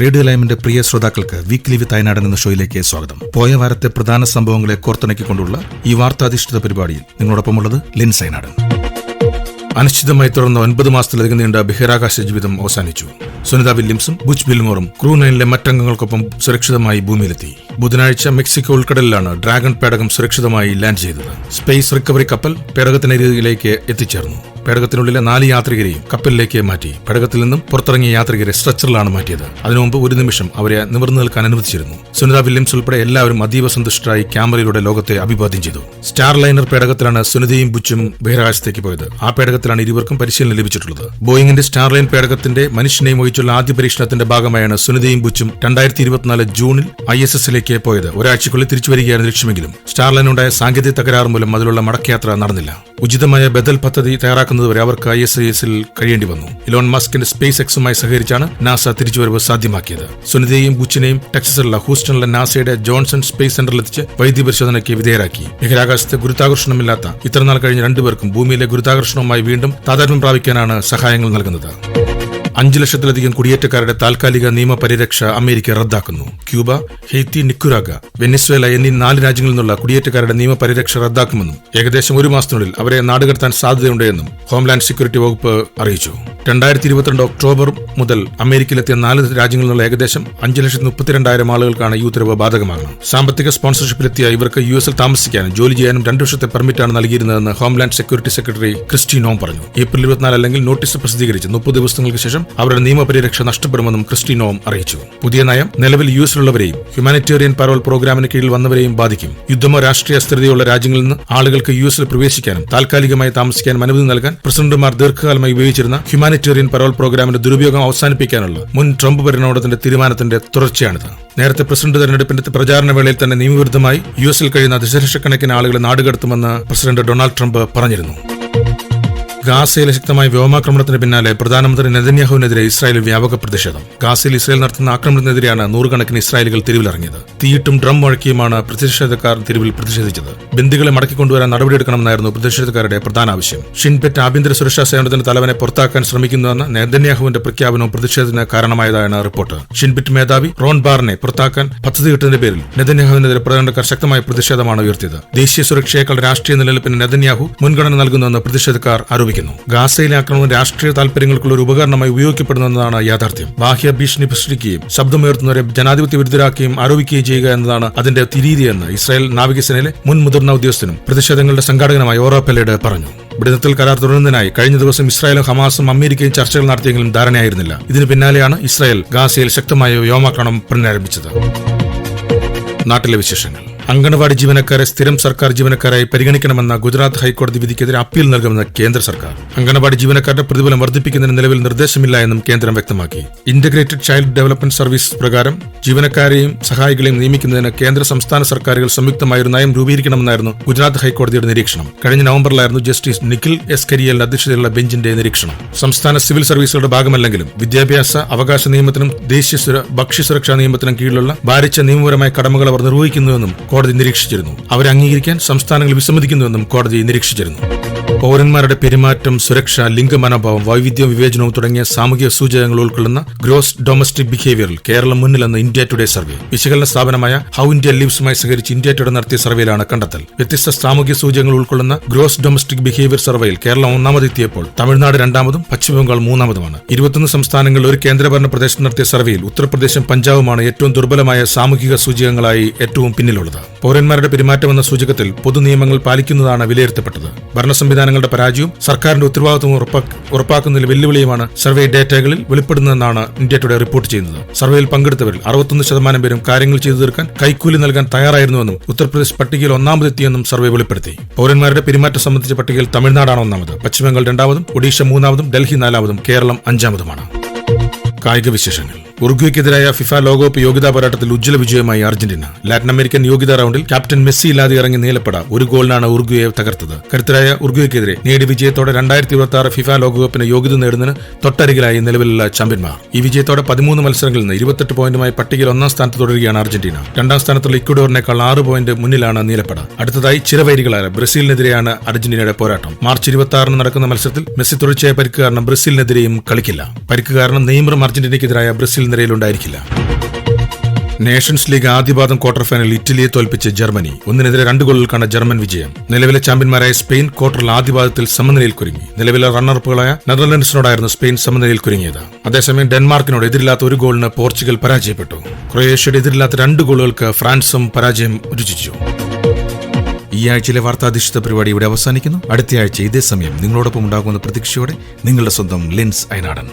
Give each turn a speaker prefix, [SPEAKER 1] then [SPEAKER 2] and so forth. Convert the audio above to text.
[SPEAKER 1] Radio ലൈമിന്റെ പ്രിയ ശ്രോതാക്കൾക്ക് weekly വിത്ത് അയനാട് എന്ന ഷോയിലേക്ക് സ്വാഗതം. പോയ വാരത്തെ പ്രധാന സംഭവങ്ങളെ കോർത്തിണക്കിക്കൊണ്ടുള്ള ഈ വാർത്താധിഷ്ഠിത പരിപാടിയിൽ നിങ്ങളോടൊപ്പമുള്ളത് ലിൻസ് അയനാട് അനിശ്ചിതമായി തുടർന്ന ഒൻപത് മാസത്തിലധികം നീണ്ട ബഹിരാകാശ ജീവിതം അവസാനിച്ചു. സുനിത വില്യംസും ബുച്ച് ബിൽമോറും ക്രൂ നൈനിലെ മറ്റംഗങ്ങൾക്കൊപ്പം സുരക്ഷിതമായി ഭൂമിയിലെത്തി. ബുധനാഴ്ച മെക്സിക്കോ ഉൾക്കടലിലാണ് ഡ്രാഗൺ പേടകം സുരക്ഷിതമായി ലാൻഡ് ചെയ്തത്. സ്പേസ് റിക്കവറി കപ്പൽ പേടകത്തിനരികിലേക്ക് എത്തിച്ചേർന്നു. പേടകത്തിനുള്ളിലെ നാല് യാത്രികരെയും കപ്പലിലേക്ക് മാറ്റി. പേടകത്തിൽ നിന്നും പുറത്തിറങ്ങിയ യാത്രികരെ സ്ട്രെച്ചറിലാണ് മാറ്റിയത്. അതിനുമുമ്പ് ഒരു നിമിഷം അവരെ നിവർന്നു നിൽക്കാൻ അനുവദിച്ചിരുന്നു. സുനിത വില്യംസ് ഉൾപ്പെടെ എല്ലാവരും അതീവ സന്തുഷ്ടരായി ക്യാമറയിലൂടെ ലോകത്തെ അഭിവാദ്യം ചെയ്തു. സ്റ്റാർ ലൈനർ പേടകത്തിലാണ് സുനിതയും ബുച്ചും ബഹിരാകാശത്തേക്ക് പോയത്. ആ പേടകത്തിലാണ് ഇരുവർക്കും പരിശീലനം ലഭിച്ചിട്ടുള്ളത്. ബോയിങ്ങിന്റെ സ്റ്റാർലൈൻ പേടകത്തിന്റെ മനുഷ്യനെയും ഒഴിച്ചുള്ള ആദ്യ പരീക്ഷണത്തിന്റെ ഭാഗമായാണ് സുനിതയും ബുച്ചും രണ്ടായിരത്തി ഇരുപത്തിനാല് ജൂണിൽ ഐ എസ് എസിലേക്ക് പോയത്. ഒരാഴ്ചക്കുള്ളിൽ തിരിച്ചു വരികയായിരുന്നു ലക്ഷ്യമെങ്കിലും സ്റ്റാർലൈനുണ്ടായ സാങ്കേതിക തകരാറ് മൂലം അതിലുള്ള മടക്കയാത്ര നടന്നില്ല. ഉചിതമായ ബദൽ പദ്ധതി തയ്യാറാക്കുന്നതുവരെ അവർക്ക് ഐ എസ് ഐ എസിൽ കഴിയേണ്ടി വന്നു. ഇലോൺ മസ്കിന്റെ സ്പേസ് എക്സുമായി സഹകരിച്ചാണ് നാസ തിരിച്ചുവരവ് സാധ്യമാക്കിയത്. സുനിതയെയും ബുച്ചിനെയും ടെക്സസിലുള്ള ഹൂസ്റ്റണിലെ നാസയുടെ ജോൺസൺ സ്പേസ് സെന്ററിലെത്തിച്ച് വൈദ്യപരിശോധനയ്ക്ക് വിധേയരാക്കി. ബഹിരാകാശത്തെ ഗുരുത്വാകർഷണമില്ലാത്ത ഇത്രനാൾ കഴിഞ്ഞ രണ്ടുപേർക്കും ഭൂമിയിലെ ഗുരുത്വാകർഷണവുമായി വീണ്ടും താതാത്മ്യം പ്രാപിക്കാനാണ് സഹായങ്ങൾ നൽകുന്നത്. അഞ്ചു ലക്ഷത്തിലധികം കുടിയേറ്റക്കാരുടെ താൽക്കാലിക നിയമപരിരക്ഷ അമേരിക്ക റദ്ദാക്കുന്നു. ക്യൂബ ഹെയ്ത്തി നിക്കുരാഗ വെനിസ്വേല എന്നീ നാല് രാജ്യങ്ങളിൽ നിന്നുള്ള കുടിയേറ്റക്കാരുടെ നിയമപരിരക്ഷ റദ്ദാക്കുമെന്നും ഏകദേശം ഒരു മാസത്തിനുള്ളിൽ അവരെ നാടുകടത്താൻ സാധ്യതയുണ്ടെന്നും ഹോംലാൻഡ് സെക്യൂരിറ്റി വകുപ്പ് അറിയിച്ചു. രണ്ടായിരത്തി ഇരുപത്തിരണ്ട് ഒക്ടോബർ മുതൽ അമേരിക്കയിലെത്തിയ നാല് രാജ്യങ്ങളിൽ നിന്നുള്ള ഏകദേശം അഞ്ചു ലക്ഷത്തി മുപ്പത്തിരണ്ടായിരം ആളുകൾക്കാണ് ഈ ഉത്തരവ് ബാധകമാകുന്നത് സാമ്പത്തിക സ്പോൺസർഷിപ്പിലെത്തിയ ഇവർക്ക് യു എസിൽ താമസിക്കാനും ജോലി ചെയ്യാനും രണ്ടു വർഷത്തെ പെർമിറ്റാണ് നൽകിയിരുന്നതെന്ന് homeland security secretary Kristi Noem പറഞ്ഞു. ഏപ്രിൽ ഇരുപത്തിനാല് അല്ലെങ്കിൽ നോട്ടീസ് പ്രസിദ്ധീകരിച്ച് മുപ്പത് ദിവസങ്ങൾക്ക് ശേഷം അവരുടെ നിയമപരിരക്ഷ നഷ്ടപ്പെടുമെന്നും ക്രിസ്റ്റീനോം അറിയിച്ചു. പുതിയ നയം നിലവിൽ യു എസിലുള്ളവരെയും ഹ്യൂമാനിറ്റേറിയൻ പരോൾ പ്രോഗ്രാമിന് കീഴിൽ വന്നവരെയും ബാധിക്കും. യുദ്ധമോ രാഷ്ട്രീയ സ്ഥിരതയുള്ള രാജ്യങ്ങളിൽ നിന്ന് ആളുകൾക്ക് യു എസിൽ പ്രവേശിക്കാനും താൽക്കാലികമായി താമസിക്കാനും അനുമതി നൽകാൻ പ്രസിഡന്റുമാർ ദീർഘകാലമായി ഉപയോഗിച്ചിരുന്ന ഹ്യൂമാനിറ്റേറിയൻ പരോൾ പ്രോഗ്രാമിന്റെ ദുരുപയോഗം അവസാനിപ്പിക്കാനുള്ള മുൻ ട്രംപ് ഭരണകൂടത്തിന്റെ തീരുമാനത്തിന്റെ തുടർച്ചയാണിത്. നേരത്തെ പ്രസിഡന്റ് തെരഞ്ഞെടുപ്പിന്റെ പ്രചാരണ വേളയിൽ തന്നെ നിയമവിരുദ്ധമായി യു എസിൽ കഴിയുന്ന ദശലക്ഷക്കണക്കിന് ആളുകളെ നാടുകടത്തുമെന്ന് പ്രസിഡന്റ് ഡൊണാൾഡ് ട്രംപ് പറഞ്ഞിരുന്നു. ഗാസയിലെ ശക്തമായ വ്യോമാക്രമണത്തിന് പിന്നാലെ പ്രധാനമന്ത്രി നെതന്യാഹുവിനെതിരെ ഇസ്രായേൽ വ്യാപക പ്രതിഷേധം. ഗാസയിൽ ഇസ്രായേൽ നടത്തുന്ന ആക്രമണത്തിനെതിരെയാണ് നൂറുകണക്കിന് ഇസ്രായേലുകൾ തെരുവിലിറങ്ങിയത്. തീയിട്ടും ഡ്രം മുഴക്കിയുമാണ് പ്രതിഷേധക്കാർ തെരുവിൽ പ്രതിഷേധിച്ചത്. ബന്ദികളെ മടക്കിക്കൊണ്ടുവരാൻ നടപടിയെടുക്കണമെന്നായിരുന്നു പ്രതിഷേധക്കാരുടെ പ്രധാന ആവശ്യം. ഷിൻപെറ്റ് ആഭ്യന്തര സുരക്ഷാ സേവനത്തിന്റെ തലവനെ പുറത്താക്കാൻ ശ്രമിക്കുന്നുവെന്ന നെതന്യാഹുവിന്റെ പ്രഖ്യാപനവും പ്രതിഷേധത്തിന് കാരണമായതാണ് റിപ്പോർട്ട്. ഷിൻപെറ്റ് മേധാവി റോൺ ബാറിനെ പുറത്താക്കാൻ പദ്ധതിയിട്ടതിന്റെ പേരിൽ നെതന്യാഹുവിനെതിരെ പ്രധാനക്കാർ ശക്തമായ പ്രതിഷേധമാണ് ഉയർത്തിയത്. ദേശീയ സുരക്ഷയേക്കാൾ രാഷ്ട്രീയ നിലനിൽപ്പിന് നെതന്യാഹു മുൻഗണന നൽകുന്നുവെന്ന് പ്രതിഷേധക്കാർ ആരോപിക്കുന്നു ഗാസയിലെ ആക്രമണം രാഷ്ട്രീയ താൽപര്യങ്ങൾക്കുള്ള ഒരു ഉപകരണമായി ഉപയോഗിക്കപ്പെടുന്നതാണ് യാഥാർത്ഥ്യം. ബാഹ്യ ഭീഷണി സൃഷ്ടിക്കുകയും ശബ്ദമുയർത്തുന്നവരെ ജനാധിപത്യ വിരുദ്ധരാക്കുകയും ആരോപിക്കുകയും ചെയ്യുക എന്നതാണ് അതിന്റെ തിരീതിയെന്ന് ഇസ്രായേൽ നാവികസേനയിലെ മുൻ മുതിർന്ന ഉദ്യോഗസ്ഥനും പ്രതിഷേധങ്ങളുടെ സംഘാടകനുമായ ഓറോ പറഞ്ഞു. ബ്രിതത്തിൽ കരാർ തുടരുന്നതിനായി കഴിഞ്ഞ ദിവസം ഇസ്രായേലും ഹമാസും അമേരിക്കയും ചർച്ചകൾ നടത്തിയെങ്കിലും ധാരണയായിരുന്നില്ല. ഇതിന് പിന്നാലെയാണ് ഇസ്രായേൽ ഗാസയിൽ ശക്തമായ വ്യോമാക്രമണം പുനരാരംഭിച്ചത്. നാട്ടിലെ വിശേഷങ്ങൾ. അംഗൻവാടി ജീവനക്കാരെ സ്ഥിരം സർക്കാർ ജീവനക്കാരായി പരിഗണിക്കണമെന്ന ഗുജറാത്ത് ഹൈക്കോടതി വിധിക്കെതിരെ അപ്പീൽ നൽകുമെന്ന് കേന്ദ്ര സർക്കാർ. അംഗൻവാടി ജീവനക്കാരുടെ പ്രതിഫലം വർദ്ധിപ്പിക്കുന്നതിന് നിലവിൽ നിർദ്ദേശമില്ല എന്നും കേന്ദ്രം വ്യക്തമാക്കി. ഇന്റഗ്രേറ്റഡ് ചൈൽഡ് ഡെവലപ്മെന്റ് സർവീസ് പ്രകാരം ജീവനക്കാരെയും സഹായികളെയും നിയമിക്കുന്നതിന് കേന്ദ്ര സംസ്ഥാന സർക്കാരുകൾ സംയുക്തമായി ഒരു നയം രൂപീകരിക്കണമെന്നായിരുന്നു ഗുജറാത്ത് ഹൈക്കോടതിയുടെ നിരീക്ഷണം. കഴിഞ്ഞ നവംബറിലായിരുന്നു ജസ്റ്റിസ് നിഖിൽ എസ്. കരിയലിന്റെ അധ്യക്ഷതയിലുള്ള ബെഞ്ചിന്റെ നിരീക്ഷണം. സംസ്ഥാന സിവിൽ സർവീസുകളുടെ ഭാഗമല്ലെങ്കിലും വിദ്യാഭ്യാസ അവകാശ നിയമത്തിനും ദേശീയ സുര- ഭക്ഷ്യസുരക്ഷാ നിയമത്തിനും കീഴിലുള്ള ഭാരിച്ച നിയമപരമായ കടമകൾ അവർ നിർവഹിക്കുന്നുവെന്നും കോടതി നിരീക്ഷിച്ചിരുന്നു. അവരെ അംഗീകരിക്കാൻ സംസ്ഥാനങ്ങൾ വിസമ്മതിക്കുന്നുവെന്നും കോടതി നിരീക്ഷിച്ചിരുന്നു. പൗരന്മാരുടെ പെരുമാറ്റം സുരക്ഷ ലിംഗമനോഭാവം വൈവിധ്യം വിവേചനവും തുടങ്ങിയ സാമൂഹിക സൂചകങ്ങൾ ഉൾക്കൊള്ളുന്ന ഗ്രോസ് ഡൊമസ്റ്റിക് ബിഹേവിയറിൽ കേരളം മുന്നിലെന്ന് ഇന്ത്യ ടുഡേ സർവേ. വിശകലന സ്ഥാപനമായ ഹൗ ഇന്ത്യ ലിവ്സുമായി സഹകരിച്ച് ഇന്ത്യ ടുഡേ നടത്തിയ സർവേയിലാണ് കണ്ടെത്തൽ. വ്യത്യസ്ത സാമൂഹിക സൂചകങ്ങൾ ഉൾക്കൊള്ളുന്ന ഗ്രോസ് ഡൊമസ്റ്റിക് ബിഹേവിയർ സർവേയിൽ കേരളം ഒന്നാമതെത്തിയപ്പോൾ തമിഴ്നാട് രണ്ടാമതും പശ്ചിമബംഗാൾ മൂന്നാമതുമാണ്. ഇരുപത്തൊന്ന് സംസ്ഥാനങ്ങളിൽ ഒരു കേന്ദ്രഭരണ പ്രദേശത്ത് നടത്തിയ സർവേയിൽ ഉത്തർപ്രദേശും പഞ്ചാബുമാണ് ഏറ്റവും ദുർബലമായ സാമൂഹിക സൂചകങ്ങളായി ഏറ്റവും പിന്നിലുള്ളത്. പൗരന്മാരുടെ പെരുമാറ്റമെന്ന സൂചകത്തിൽ പൊതുനിയമങ്ങൾ പാലിക്കുന്നതാണ് വിലയിരുത്തപ്പെട്ടത്. ഭരണ സംവിധാനങ്ങളുടെ പരാജയവും സർക്കാരിന്റെ ഉത്തരവാദിത്വവും ഉറപ്പാക്കുന്നതിലെ വെല്ലുവിളിയുമാണ് സർവേ ഡാറ്റകളിൽ വെളിപ്പെടുന്നതെന്നാണ് ഇന്ത്യ ടുഡേ റിപ്പോർട്ട് ചെയ്യുന്നത്. സർവേയിൽ പങ്കെടുത്തവരിൽ അറുപത്തൊന്ന് ശതമാനം പേരും കാര്യങ്ങൾ ചെയ്തു തീർക്കാൻ കൈക്കൂലി നൽകാൻ തയ്യാറായിരുന്നുവെന്നും ഉത്തർപ്രദേശ് പട്ടികയിൽ ഒന്നാമതെത്തിയെന്നും സർവേ വെളിപ്പെടുത്തി. പൗരന്മാരുടെ പെരുമാറ്റം സംബന്ധിച്ച പട്ടികയിൽ തമിഴ്നാടാണ് ഒന്നാമത് പശ്ചിമബംഗാൾ രണ്ടാമതും ഒഡീഷ മൂന്നാമതും ഡൽഹി നാലാമതും കേരളം അഞ്ചാമതുമാണ്. കായിക വിശേഷങ്ങൾ. ഉറുഗ്വയ്ക്കെതിരായ ഫിഫ ലോകകപ്പ് യോഗ്യതാ പോരാട്ടത്തിൽ ഉജ്ജ്വല വിജയമായി അർജന്റീന. ലാറ്റിൻ അമേരിക്കൻ യോഗ്യതാ റൗണ്ടിൽ ക്യാപ്റ്റൻ മെസ്സി ഇല്ലാതെ ഇറങ്ങി നീലപ്പട. ഒരു ഗോളിനാണ് ഉറുഗ്വയെ തകർത്തത്. കരുത്തരായ ഉറുഗ്വയ്ക്കെതിരെ നേടി വിജയത്തോടെ രണ്ടായിരത്തി ഇരുപത്തി ആറ് ഫിഫ ലോകകപ്പിന് യോഗ്യത നേടുന്നതിന് തൊട്ടരികിലായി നിലവിലുള്ള ചാമ്പ്യന്മാർ. ഈ വിജയത്തോടെ പതിമൂന്ന് മത്സരങ്ങളിൽ നിന്ന് ഇരുപത്തെട്ട് പോയിന്റുമായി പട്ടികയിൽ ഒന്നാം സ്ഥാനത്ത് തുടരുകയാണ് അർജന്റീന. രണ്ടാം സ്ഥാനത്തുള്ള ഇക്വഡോറിനേക്കാൾ ആറ് പോയിന്റ് മുന്നിലാണ് നീലപ്പട. അടുത്തതായി ചിരവൈരികളായ ബ്രസീലിനെതിരെയാണ് അർജന്റീനയുടെ പോരാട്ടം. മാർച്ച് ഇരുപത്തി ആറിന് നടക്കുന്ന മത്സരത്തിൽ മെസ്സി തുടർച്ചയായ പരിക്ക് കാരണം ബ്രസീലിനെതിരെയും കളിക്കില്ല. പരിക്ക് കാരണം നെയ്മറും അർജന്റീനയ്ക്കെതിരായ ബ്രസീൽ നിരയിലുണ്ടായിരിക്കില്ല നേഷൻസ് ലീഗ് ആദ്യപാദം ക്വാർട്ടർ ഫൈനൽ ഇറ്റലിയെ തോൽപ്പിച്ച് ജർമ്മനി. ഒന്നിനെതിരെ രണ്ട് ഗോളുകൾക്കാണ് ജർമ്മൻ വിജയം. നിലവിലെ ചാമ്പ്യന്മാരായ സ്പെയിൻ ക്വാർട്ടറിൽ ആദ്യപാദത്തിൽ സമനിലയിൽ കുരുങ്ങി. നിലവിലെ റണ്ണറപ്പുകളായ നെതർലൻഡ്സിനോടായിരുന്നു സ്പെയിൻ സമനിലയിൽ കുരുങ്ങിയത്. അതേസമയം ഡെൻമാർക്കിനോട് എതിരില്ലാത്ത ഒരു ഗോളിന് പോർച്ചുഗൽ പരാജയപ്പെട്ടു. ക്രൊയേഷ്യയുടെ എതിരില്ലാത്ത രണ്ട് ഗോളുകൾക്ക് ഫ്രാൻസും പരാജയം രുചിച്ചു ഈ ആഴ്ചയിലെ വാർത്താധിഷ്ഠിത പരിപാടി ഇവിടെ അവസാനിക്കുന്നു. അടുത്തയാഴ്ച ഇതേ സമയം നിങ്ങളോടൊപ്പം ഉണ്ടാകുന്ന പ്രതീക്ഷയോടെ നിങ്ങളുടെ സ്വന്തം ലെൻസ് അയനാടൻ.